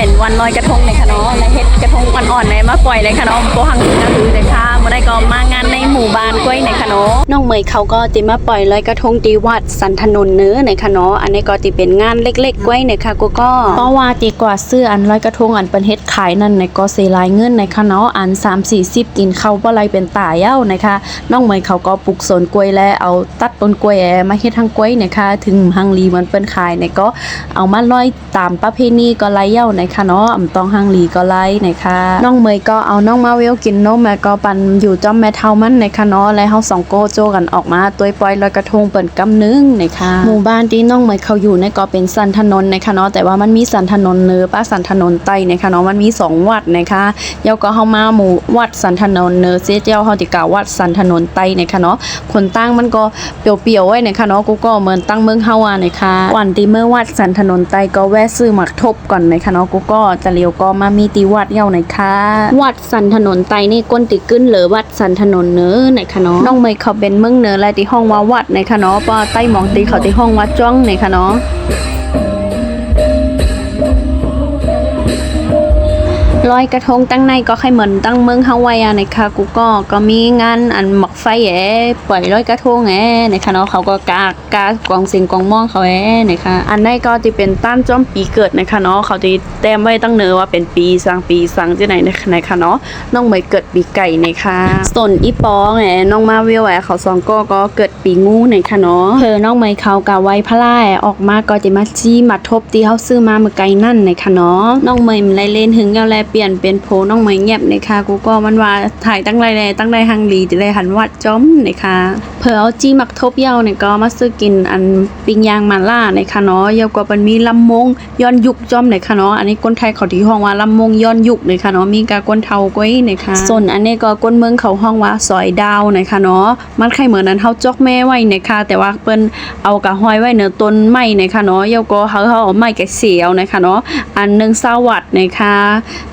เป็นวันลอยกระทงเลยค่ะเนาะและเฮ็ดกระทงอ่อนๆในมาปล่อยเลยค่ะเนาะโกหังนะคือเลยค่ะ บ่ได้ก็มางานในหมู่บ้านกล้วยในคะเนาะน้องเหมยเขาก็ติมาปล่อยลอยกระทงตีวัดสันถนนเนื้อในคะเนาะอันนี้ก็ติเป็นงานเล็กๆกล้วยในค่ะกูก็เพราะว่าตีกว่าซื้ออันลอยกระทงอันเป็นเฮ็ดขายนั่นในก็เสียหลายเงินในคะเนาะอัน3 4 0กินเข้าบ่ไรเป็นตาเย้านะคะน้องเหมยเขาก็ปลูกสวนกล้วยและเอาตัดต้นกล้วยแอมาเฮ็ดทางกล้วยนะคะถึงฮังลีมันเป็นขายในก็เอามาลอยตามประเพณีก็ไล่เย้าในคะเนาะอำตองฮังลีก็ไล่นะคะน้องเหมยก็เอาน้องมาเวลกินนมแล้วก็ปันอยู่จอมแม่เท่ามันในคะเนาะและเฮาสองโกโจกันออกมาตัวยปล่อยลอยกระทงเปิ่นกำนึงนะคะหมู่บ้านที่น้องเหมยเขาอยู่ในก็เป็นสันถนนนะคะเนาะแต่ว่ามันมีสันถนนเนื้อป้าสันถนนใต้นะคะเนาะมันมีสองวัดนะคะเดี๋ยวก็เฮามาหมู่วัดสันถนนเนื้อเสียเจ้าเฮาติกาววัดสันถนนใต้นะคะเนาะคนตั้งมันก็เปรียวๆไว้นะคะเนาะกูก็เหมือนตั้งเมืองเฮาอะนะคะวันที่เมื่อวัดสันถนนใต้ก็แวะซื้อหมักทบก่อนนะคะเนาะกูก็จะเลียวก็มามีตีวัดเย้านะคะวัดสันถนนใต้นี่ก้นติกึ้นเลือวัดสันถนนเนื้อนคะเนาะน้องเมย์เขาเป็นเมืองเนือและที่ห้องว่าวัดในคะเนาะป้าใต้หมองตีเขาที่ห้องวัดจ้องในคะเนาะ ลอยกระทงตั้งในก็ใครเหมือนตั้งเมืองฮาวายอะนะคะกูก็ก็มีงานอันหมอกไฟแอปล่อยลอยกระทงแอนะคะเนาะเขาก็กากกากองเสียงกองมองเขาแอนะคะอันในก็จะเป็นต้านจอมปีเกิดนะคะเนาะเขาจะแต้มไว้ตั้งเนือว่าเป็นปีสังปีสังที่ไหนนะคะเนาะน้องเหมยเกิดปีไก่นะคะส่วนอีปองแอน้องมาวิวแอเขาสองก็ก็เกิดปีงูนะคะเนาะเธอน้องเหมยเขากะไว้พลายออกมาก็จะมาจี้มาทบที่เขาซื้อมาเมื่อไกลนั่นนะคะเนาะน้องเหมยมันไล่เล่นถึงยาแลเปลี่ยนเป็นโพน้องเหมยเงียบนะคะกูก็มันว่าถ่ายตั้งไรแลตั้งไรหังลีจะได้หันวัดจอมนะคะเผื่อเอาจี้มักทบเย้าเนี่ยก็มาซื้อกินอันปิ้งย่างมาล่านะคะเนาะเยาวก็มันมีลำมงย้อนยุคจ้อมนะคะเนาะอันนี้คนไทยเขาที่ห้องว่าลำมงย้อนยุคนะคะเนาะมีกาก้นเทาก้อยนะคะส่วนอันนี้ก็ก้นเมืองเขาห้องว่าซอยดาวนะคะเนาะมันใครเหมือนนั้นเฮาจอกแม่ไว้นะคะแต่ว่าเปิ้นเอากะห้อยไว้เนื้อต้นไม้นะคะเนาะเยาวก็เขาเขาเอาไม้แกะเสียวนะคะเนาะอันหนึงสวัสดนะคะ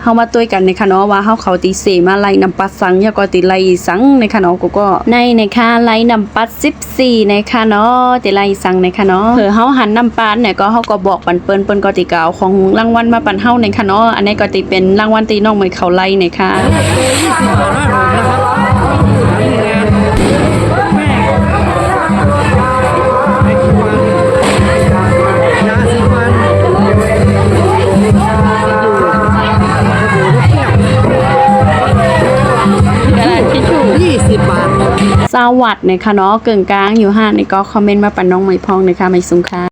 เฮามาตัวยกันในคะเนาะว่าเฮาเขาตีเสมาไล่นำปัดสังยาก็ตีไล่สังในคะเนาะกูก็ในในค่ะไล่นำปัด14นคะเนาะตีไล่สังในคะเนาะเผื่อเฮาหันนำปัดเนี่ยก็เฮาก็บอกปันเปิ้นเปิ้นก็ติกเอาของรางวัลมาปันเฮาในคะเนาะอันนี้ก็ติเป็นรางวัลตีน้องเหมยเขาไล่นค่ะ สิบบาทสวัสดนะคะเนาะเกิงกลางอยู่ห้าในก็คอมเมนต์มาปันน้องไม่พองนะคะไม่สุงค่ะ